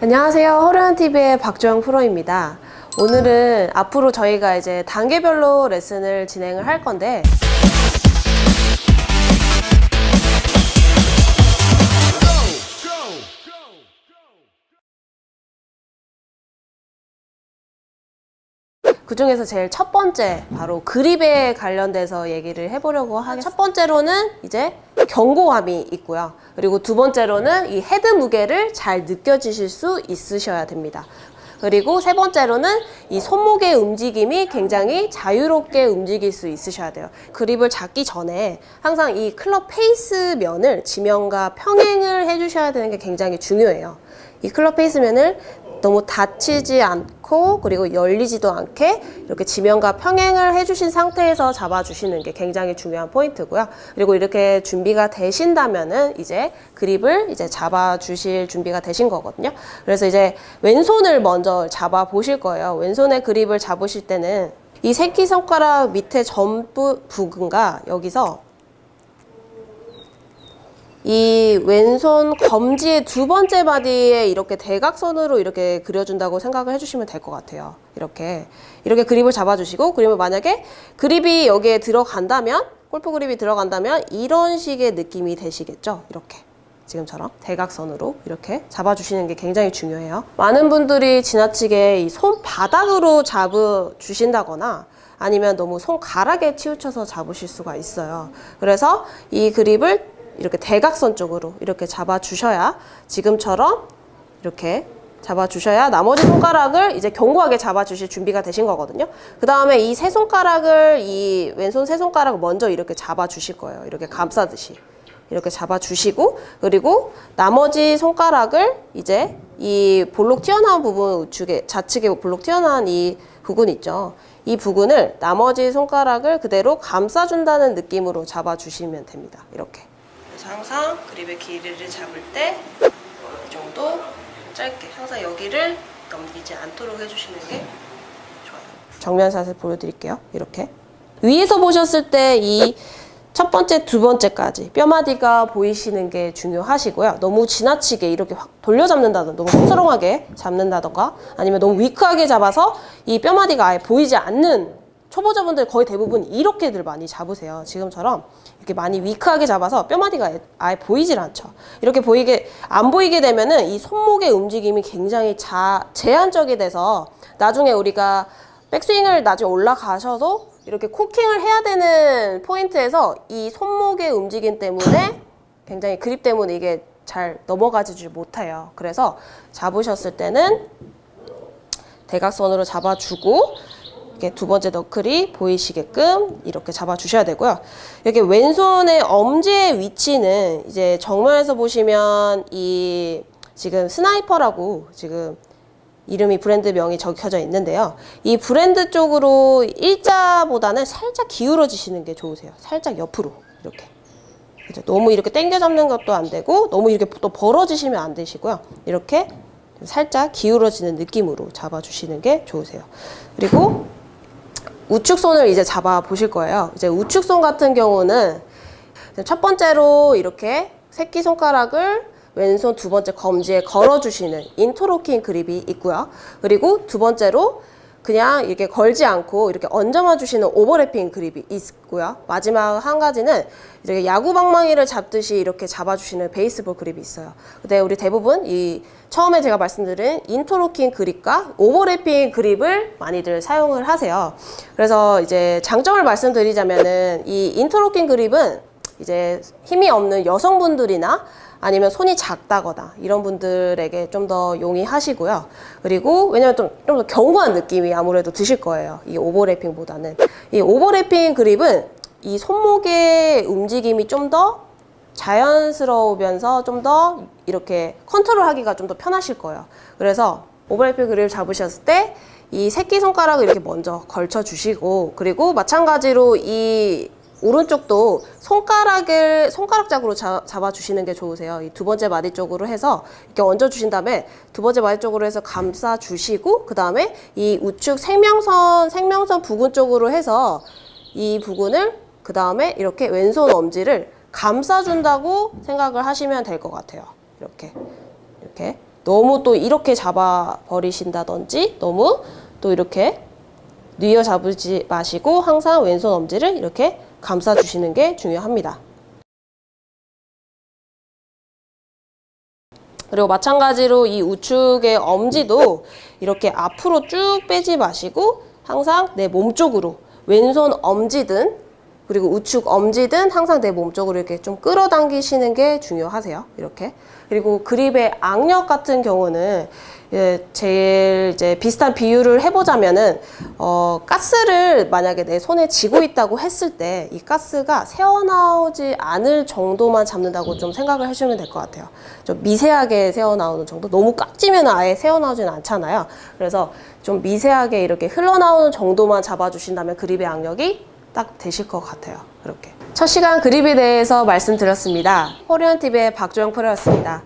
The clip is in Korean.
안녕하세요. 허르한TV의 박조영 프로입니다. 오늘은 앞으로 저희가 이제 단계별로 레슨을 진행을 할 건데, 그 중에서 제일 첫 번째 바로 그립에 관련돼서 얘기를 해보려고 하겠습니다. 첫 번째로는 이제 견고함이 있고요. 그리고 두 번째로는 이 헤드 무게를 잘 느껴지실 수 있으셔야 됩니다. 그리고 세 번째로는 이 손목의 움직임이 굉장히 자유롭게 움직일 수 있으셔야 돼요. 그립을 잡기 전에 항상 이 클럽 페이스 면을 지면과 평행을 해주셔야 되는 게 굉장히 중요해요. 이 클럽 페이스 면을 너무 닫히지 않고 그리고 열리지도 않게 이렇게 지면과 평행을 해주신 상태에서 잡아주시는 게 굉장히 중요한 포인트고요. 그리고 이렇게 준비가 되신다면은 이제 그립을 이제 잡아주실 준비가 되신 거거든요. 그래서 이제 왼손을 먼저 잡아 보실 거예요. 왼손의 그립을 잡으실 때는 이 새끼손가락 밑에 전부 부근과 여기서 이 왼손 검지의 두 번째 바디에 이렇게 대각선으로 이렇게 그려준다고 생각을 해주시면 될 것 같아요. 이렇게 이렇게 그립을 잡아주시고 그리고 만약에 그립이 여기에 들어간다면 골프 그립이 들어간다면 이런 식의 느낌이 되시겠죠. 이렇게 지금처럼 대각선으로 이렇게 잡아주시는 게 굉장히 중요해요. 많은 분들이 지나치게 이 손바닥으로 잡으주신다거나 아니면 너무 손가락에 치우쳐서 잡으실 수가 있어요. 그래서 이 그립을 이렇게 대각선 쪽으로 이렇게 잡아 주셔야 지금처럼 이렇게 잡아 주셔야 나머지 손가락을 이제 견고하게 잡아 주실 준비가 되신 거거든요. 그 다음에 이 세 손가락을 이 왼손 세 손가락을 먼저 이렇게 잡아 주실 거예요. 이렇게 감싸듯이. 이렇게 잡아 주시고 그리고 나머지 손가락을 이제 이 볼록 튀어나온 부분 우측에 좌측에 볼록 튀어나온 이 부분 있죠. 이 부분을 나머지 손가락을 그대로 감싸준다는 느낌으로 잡아 주시면 됩니다. 이렇게. 항상 그립의 길이를 잡을 때 이 정도 짧게 항상 여기를 넘기지 않도록 해주시는 게 좋아요. 정면샷을 보여드릴게요. 이렇게 위에서 보셨을 때 이 첫 번째, 두 번째까지 뼈마디가 보이시는 게 중요하시고요. 너무 지나치게 이렇게 확 돌려잡는다던가 너무 촌스렁하게 잡는다던가 아니면 너무 위크하게 잡아서 이 뼈마디가 아예 보이지 않는 초보자분들 거의 대부분 이렇게들 많이 잡으세요. 지금처럼 이렇게 많이 위크하게 잡아서 뼈마디가 아예 보이질 않죠. 이렇게 보이게 안 보이게 되면은 이 손목의 움직임이 굉장히 자, 제한적이 돼서 나중에 우리가 백스윙을 나중에 올라가셔도 이렇게 코킹을 해야 되는 포인트에서 이 손목의 움직임 때문에 굉장히 그립 때문에 이게 잘 넘어가지 못해요. 그래서 잡으셨을 때는 대각선으로 잡아주고 이렇게 두 번째 너클이 보이시게끔 이렇게 잡아주셔야 되고요. 이렇게 왼손의 엄지의 위치는 이제 정면에서 보시면 이 지금 스나이퍼라고 지금 이름이 브랜드 명이 적혀져 있는데요. 이 브랜드 쪽으로 일자보다는 살짝 기울어지시는 게 좋으세요. 살짝 옆으로 이렇게. 그죠? 너무 이렇게 당겨 잡는 것도 안 되고 너무 이렇게 또 벌어지시면 안 되시고요. 이렇게 살짝 기울어지는 느낌으로 잡아주시는 게 좋으세요. 그리고 우측손을 이제 잡아 보실 거예요. 이제 우측손 같은 경우는 첫 번째로 이렇게 새끼 손가락을 왼손 두 번째 검지에 걸어주시는 인토로킹 그립이 있고요. 그리고 두 번째로 그냥 이렇게 걸지 않고 이렇게 얹어만 주시는 오버래핑 그립이 있고요. 마지막 한 가지는 이렇게 야구 방망이를 잡듯이 이렇게 잡아주시는 베이스볼 그립이 있어요. 근데 우리 대부분 이 처음에 제가 말씀드린 인토로킹 그립과 오버래핑 그립을 많이들 사용을 하세요. 그래서 이제 장점을 말씀드리자면은 이 인토로킹 그립은 이제 힘이 없는 여성분들이나 아니면 손이 작다거나 이런 분들에게 좀 더 용이하시고요. 그리고 왜냐면 좀 좀 더 견고한 느낌이 아무래도 드실 거예요. 이 오버래핑보다는. 이 오버래핑 그립은 이 손목의 움직임이 좀 더 자연스러우면서 좀 더 이렇게 컨트롤하기가 좀 더 편하실 거예요. 그래서 오버래핑 그립 잡으셨을 때 이 새끼 손가락을 이렇게 먼저 걸쳐 주시고 그리고 마찬가지로 이 오른쪽도 손가락을 손가락짝으로 잡아 주시는 게 좋으세요. 이 두 번째 마디 쪽으로 해서 이렇게 얹어 주신 다음에 두 번째 마디 쪽으로 해서 감싸 주시고 그 다음에 이 우측 생명선 생명선 부근 쪽으로 해서 이 부근을 그 다음에 이렇게 왼손 엄지를 감싸 준다고 생각을 하시면 될 것 같아요. 이렇게 이렇게 너무 또 이렇게 잡아 버리신다든지 너무 또 이렇게 뉘어 잡으지 마시고 항상 왼손 엄지를 이렇게 감싸 주시는 게 중요합니다. 그리고 마찬가지로 이 우측의 엄지도 이렇게 앞으로 쭉 빼지 마시고 항상 내 몸 쪽으로 왼손 엄지든 그리고 우측 엄지든 항상 내 몸 쪽으로 이렇게 좀 끌어당기시는 게 중요하세요. 이렇게. 그리고 그립의 악력 같은 경우는 예, 제일 이제 비슷한 비유를 해보자면은 어, 가스를 만약에 내 손에 쥐고 있다고 했을 때 이 가스가 새어나오지 않을 정도만 잡는다고 좀 생각을 해주면 될 것 같아요. 좀 미세하게 새어나오는 정도. 너무 꽉 찌면 아예 새어나오지는 않잖아요. 그래서 좀 미세하게 이렇게 흘러나오는 정도만 잡아주신다면 그립의 악력이 딱 되실 것 같아요. 그렇게. 첫 시간 그립에 대해서 말씀드렸습니다. 코리안 TV의 박조영 프로였습니다.